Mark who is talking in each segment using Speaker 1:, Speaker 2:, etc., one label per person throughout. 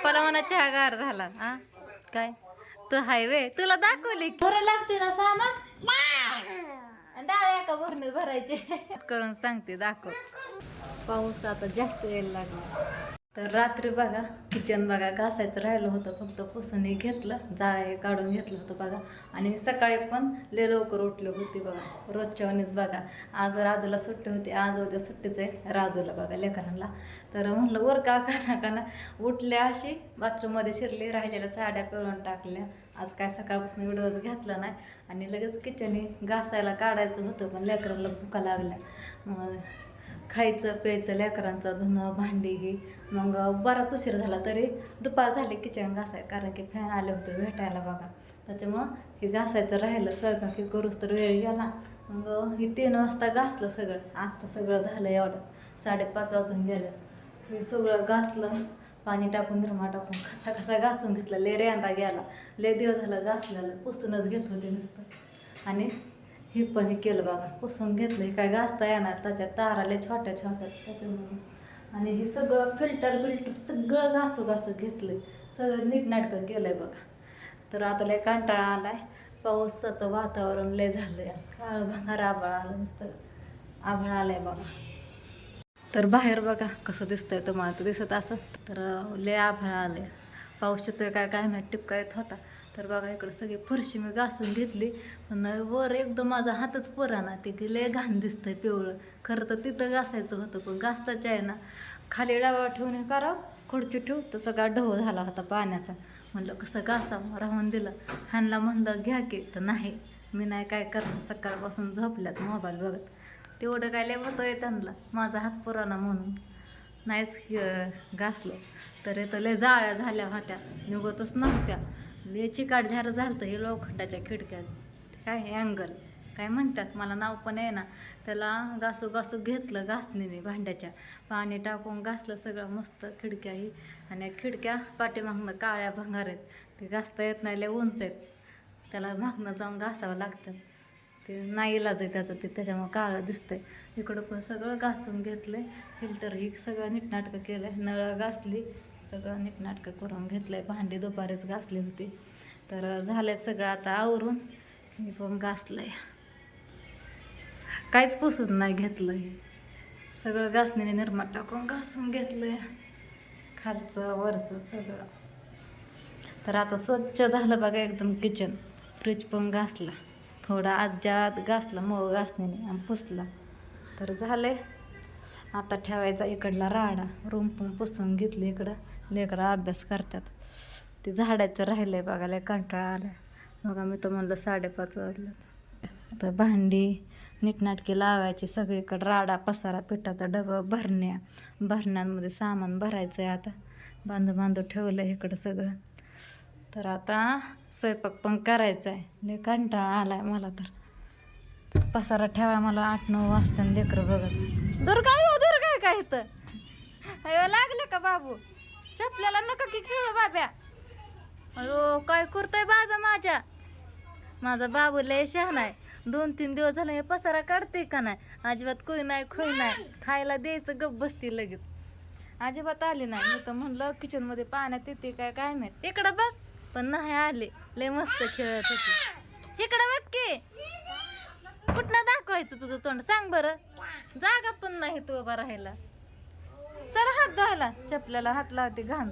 Speaker 1: पप्पाला म्हणा चहा गार झाला. हा काय? तू हाय वे. तुला दाखवली बरं लागते ना सामान? डाळ एका भरणीत भरायचे. करून सांगते दाखव. पाऊस आता जास्त यायला लागला. तर रात्री बघा किचन बघा घासायचं राहिलं होतं फक्त पुसणी घेतलं जाळं हे काढून घेतलं होतं बघा. आणि मी सकाळी पण लय लवकर उठले होते बघा. रोजच्या वनीच बघा. आज राजूला सुट्टी होती आज उद्या सुट्टीच आहे राजूला बघा लेकरांना. तर म्हणलं वर का का का ना. उठल्या अशी बाथरूममध्ये शिरली राहिलेल्या साड्या करून टाकल्या. आज काय सकाळपासून व्हिडिओज घेतला नाही. आणि लगेच किचन घासायला काढायचं होतं पण लेकरांना भुका लागल्या. मग खायचं प्यायचं लेकरांचं धुणं भांडी ही. मग बराच उशीर झाला तरी दुपार झाले किचन घासाय कारण की फॅन आले होते भेटायला बघा. त्याच्यामुळं हे घासायचं राहिलं स्वयंपाकी करूच तर वेळ गेला. मग हे तीन वाजता घासलं सगळं. आत्ता सगळं झालं एवढं. साडेपाच वाजून गेलं. हे सगळं घासलं. पाणी टाकून निरमा टाकून कसा कसा घासून घेतला. ले रेंदा गेला. ले दिवस झालं घासलेलं. पुसूनच घेत होते नुसतं. आणि हे पण हे केलं बघा. पुसून घेतलं हे काय घासता येणार त्याच्या ताराले छोट्या छोट्या त्याच्यामुळे. आणि हे सगळं फिल्टर बिल्टर सगळं घासू घासू घेतलं सगळं नीटनाटकं केलं आहे बघा. तर आता लय कंटाळा आलाय. पावसाचं वातावरण लय झालं आहे काळ भांगार आभाळ आलं नुसतं. आभाळ आलंय बघा. तर बाहेर बघा कसं दिसतंय तुम्हाला तर दिसत असं. तर लय आभाळ आलंय. पाऊस येतोय काय काय माहिती टिपका येत होता. तर बघा इकडं सगळी फरशी मी घासून घेतली. पण वर एकदम माझा हातच पुराणा ते की लय घाण दिसतंय पिवळं. खरं तर तिथं घासायचं होतं पण घासताच आहे ना खाली डावा ठेवून हे करा खुर्ची ठेवू. तर सगळा ढव झाला होता पाण्याचा. म्हणलं कसं घासा राहून दिलं. ह्यांना म्हणलं घ्या की. तर नाही मी नाही काय करणार. सकाळपासून झोपल्यात मोबाईल बघत. तेवढं काय लय होतं आहे त्यांना. माझा हात पुराणा म्हणून. नाहीच घासलं. तर इथं लय जाळ्या झाल्या होत्या. निघतच नव्हत्या. लय चिकाट झारं झालं हे लोखंडाच्या खिडक्यात. काय अँगल काय म्हणतात? मला नाव पण आहे ना त्याला घासू घासू घेतलं घासणीने भांड्याच्या. पाणी टाकून घासलं सगळं मस्त खिडक्याही. आणि खिडक्या पाठीमागनं काळ्या भंगार आहेत. ते घासता येत नाही लय उंच आहेत. त्याला मागणं जाऊन घासावं लागतं. ते नाही इलाज आहे त्याचं ते त्याच्यामुळं काळं दिसतंय. इकडं पण सगळं घासून घेतलंय. फिल्टर ही सगळं नीटनाटकं केलंय. नळं घासली सगळं नीटनाटकं करून घेतलंय. भांडी दुपारीच घासली होती. तर झालंय सगळं आता आवरून. मी पण घासलंय. काहीच पुसून नाही घेतलं हे. सगळं घासणीने निर्माण टाकून घासून घेतलंय. खालचं वरचं सगळं. तर आता स्वच्छ झालं बघा एकदम किचन फ्रीज पण घासला. थोडा आजात घासला मग घासणीने आणि पुसला. तर झाले आता ठेवायचा इकडला राडा. रूम पण पुसून घेतली इकडं. लेकरं अभ्यास करतात. ते झाडाचं राहिलं आहे बघायला कंटाळा आला बघा मी तर म्हणलं साडेपाच वाजलं आता भांडी नीटनाटकी लावायची. सगळीकडं राडा पसारा पिठाचा डबा भरण्या. भरण्यांमध्ये सामान भरायचं आहे आता. बांधू बांधू ठेवलं आहे इकडं सगळं. तर आता स्वयंपाक पण करायचा आहे लय कंटाळा आला आहे मला तर. पसारा ठेवा मला आठ नऊ वाजता लेकरं बघत. दुर्गा हो दुर्गा काय इथं? अयो लागले का बाबू? चपल्याला नका की खेळ बाब्या. अयो काय करतोय बाब्या माझ्या? माझा बाबू लय शहाण आहे. दोन तीन दिवस झाले हे पसारा काढते का नाही? अजिबात कोई नाही खोई नाही. खायला द्यायचं गप बसते लगेच. अजिबात आली नाही. मी तर म्हणलं किचनमध्ये पाण्यात येते काय काय माहीत. इकडं बघ. पण नाही आले. लय मस्त खेळत होते. इकडं बघ की. कुठनं दाखवायचं तुझं तोंड? सांग बरं. जागा पण नाही तू उभा राहायला. चल हात धुवायला. चपल्याला हात लावते घाण.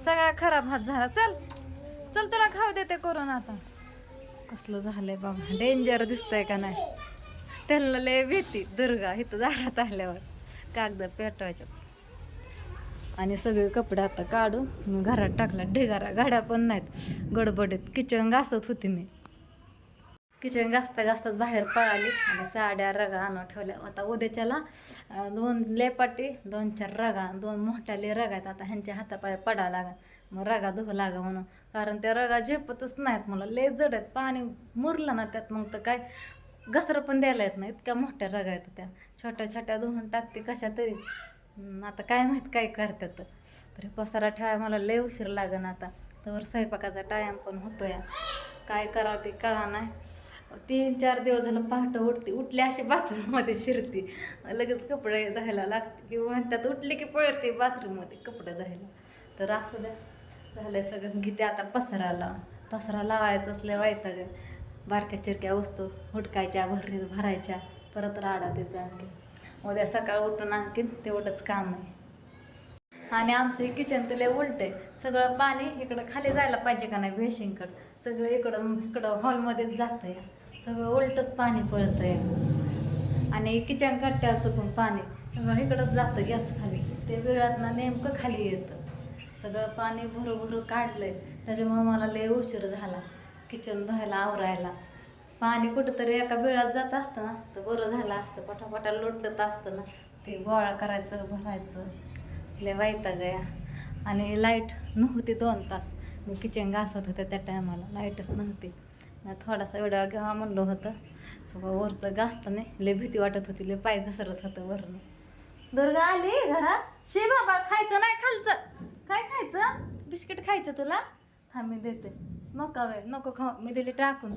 Speaker 1: सगळा खराब हात झाला. चल. चल तुला खाऊ देते करून आता. कसलं झालंय बाबा. डेंजर दिसतंय का नाही? त्यांना लय भीती. दुर्गा इथं दारात आल्यावर. कागद पेटवायच्या. आणि सगळे कपडे आता काढून मी घरात टाकला. ढिगारा गाड्या पण नाहीत. गडबडीत. किचन घासत होती मी. किचन घासता घासताच बाहेर पळाली. आणि साड्या रगा आणून ठेवल्या. आता उद्याच्याला दोन लेपाटी दोन चार रगा दोन मोठ्याले रगा आहेत. आता ह्यांच्या हातापाय पडा लागा मग रगा धुवं लागा म्हणून. कारण त्या रगा झेपतच नाहीत मला. लय जड आहेत. पाणी मुरलं ना त्यात मग तर काय घसरं पण द्यायला येत नाही इतक्या मोठ्या रगा आहेत त्या. छोट्या छोट्या धुवून टाकते कशा तरी आता काय माहीत काय करतात. तरी पसारा ठेवाय मला लय उशीर लागन आता. तर स्वयंपाकाचा टायम पण होतो या काय करावं ते कळा नाही तीन चार दिवस झालं पहाटं उठते. उठली अशी बाथरूममध्ये शिरते. लगेच कपडे धुवायला लागते. किंवा त्यात उठले की पळते बाथरूममध्ये कपडे धुवायला. तर असं द्या. झालं सगळं. घेते आता पसराला. पसरा लावायचं असल्या वायता बारक्या चिरक्या वस्तू हुडकायच्या भरणीत भरायच्या. परत राडा त्याचा आणखी. उद्या सकाळ उठून आणखीन तेवढंच काम आहे. आणि आमचं किचन तर लय उलट आहे. सगळं पाणी इकडं खाली जायला पाहिजे का नाही बेशिंगकडं सगळं इकडं इकडं हॉलमध्येच जातं या सगळं उलटच पाणी पळतं या आणि किचन कट्ट्याचं पण पाणी. सगळं इकडंच जातं गॅस खाली. ते वेळातनं नेमकं खाली येतं. सगळं पाणी भरू भरू काढलंय. त्याच्यामुळे मला लय उशीर झाला. किचन धुवायला आवरायला. पाणी कुठंतरी एका बिळात जात असतं ना तर बरं झालं असतं. पटापटा लोटत असतं ना. ते गोळा करायचं भरायचं. लय वायता गया आणि लाइट नव्हती दोन तास. मी किचन घासत होते त्या टायमाला. लाईटच नव्हती. थोडासा एवढा घ्यावा म्हणलं होतं. सगळं वरचं घासतं नाही लय भीती वाटत होती. लय पाय घसरत होतं वरनं. दुर्गा आली घरात? शे बाबा खायचं नाही खालचं. काय खायचं? बिस्किट खायचं तुला? थांब मी देते. मग का वेळ नको खाऊ. मी दिली टाकून.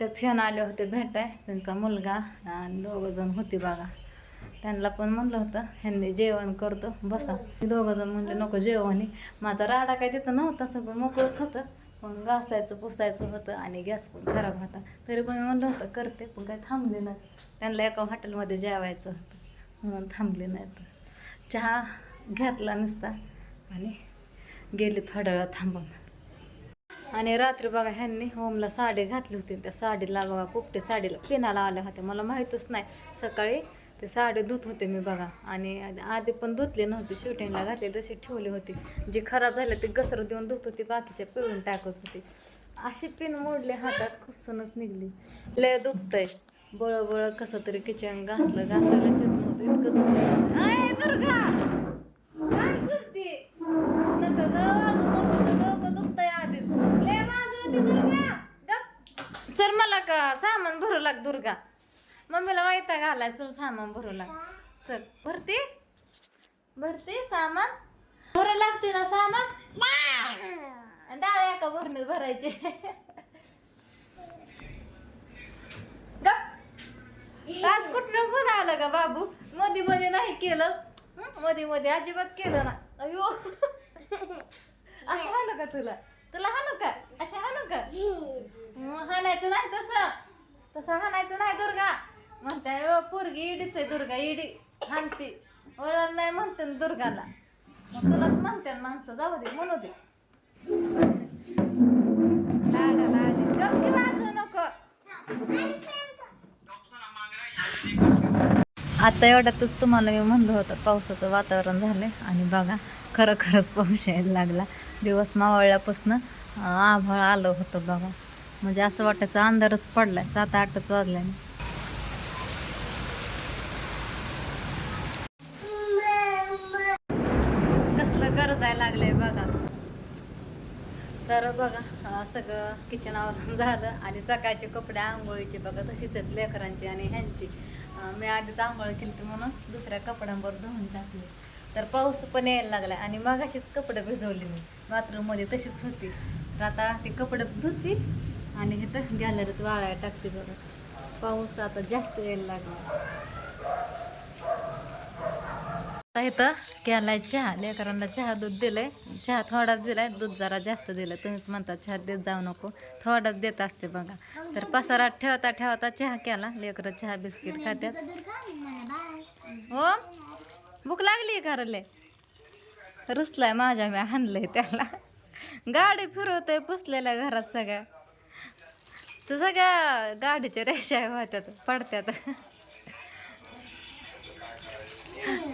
Speaker 1: ते फॅन आले होते भेटाय त्यांचा मुलगा आणि दोघं जण होते बघा. त्यांना पण म्हणलं होतं ह्यांनी जेवण करतो बसा. दोघं जण म्हणले नको जेवण. माझा राडा काय तिथं नव्हता सगळं मोकळंच होतं. पण घासायचं पुसायचं होतं आणि गॅस पण खराब होता. तरी पण म्हणलं होतं करते पण काही थांबले नाही. त्यांना एका हॉटेलमध्ये जेवायचं होतं. म्हणून थांबले नाही तर चहा घेतला नसता आणि गेली थोड्या वेळा थांबून. आणि रात्री बघा ह्यांनी होमला साडी घातली होती. त्या साडीला बघा पोपटे साडीला पिनाला आल्या होत्या. मला माहीतच नाही. सकाळी ते साडी धुत होते मी बघा. आणि आधी पण धुतली नव्हती. शूटिंगला घातली तशी ठेवली होती. जी खराब झाली ती घसर देऊन धुत होती. बाकीच्या पिळून टाकत होती. अशी पिन मोडली हातात. खूप सणच निघली. लय दुखतंय. बळ बळ कसं तरी किचन घासलं घासायला चित नव्हतं. इतकं दुखत लाग दुर्गा. मम्मीला वाईटा घालाय चल सामान भरू लाग चल भरते? भरते सामान? भरू लागते ना सामान? डाळ एका भरणीत भरायचे. आज कुठलं कोण आलं का बाबू? मध्ये मध्ये नाही केलं? मध्ये मध्ये अजिबात केलं ना अयो. असं हाणू का तुला? तुला हाणू का असं हाणू का मग हाणायचं नाही तसं तसं हाणायचं नाही दुर्गा. म्हणताय "ओ, पोरगी इडीच आहे दुर्गा इडी हाणती. वळण नाही म्हणते ना दुर्गाला. मग तुलाच म्हणते ना माणसं जाऊ दे म्हणू दे. लाडा लाडी. गपकी वाजवू नको. आता एवढ्यातच तुम्हाला मी म्हणलं होतं पावसाचं वातावरण झालं आणि बघा खरं खरंच पाऊस यायला लागला. दिवस मावळल्यापासून आभाळ आलं होतं बघा. म्हणजे असं वाटायचं अंधारच पडलाय सात आठच वाजल्याने कसलं गरजायला लागलंय बघा. तर बघा सगळं किचन आवरून झालं आणि सकाळचे कपडे आंघोळीचे बघा तशीच आहेत लेकरांची आणि ह्यांची. मी आधीच आंघोळ केली होती म्हणून दुसऱ्या कपड्यांवर धुवून टाकले. तर पाऊस पण यायला लागला आणि मग अशीच कपडे भिजवली मी. बाथरूममध्ये तशीच होती. तर आता ते कपडे धुती आणि हे तर गॅलरीत वाळायला टाकते बघा. पाऊस आता जास्त यायला लागला. आता इथं केलाय चहा. लेकरांना चहा दूध दिलंय. चहा थोडाच दिलाय. दूध जरा जास्त दिलं तुम्हीच म्हणता चहा देत जाऊ नको. थोडाच देत असते बघा. तर पसारात ठेवता ठेवता चहा केला. लेकरं चहा बिस्किट खात्यात. हो? भूक लागली का रुसलाय माझ्या मी. हाणलंय त्याला. गाडी फिरवतोय पुसलेल्या घरात सगळ्या. तर सगळ्या गाडीच्या रेषा होत्यात पडत्यात.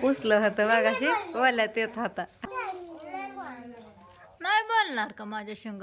Speaker 1: पुसलं होतं बघाशी ओल्यात येत होता. नाही बोलणार का माझ्या शिंग?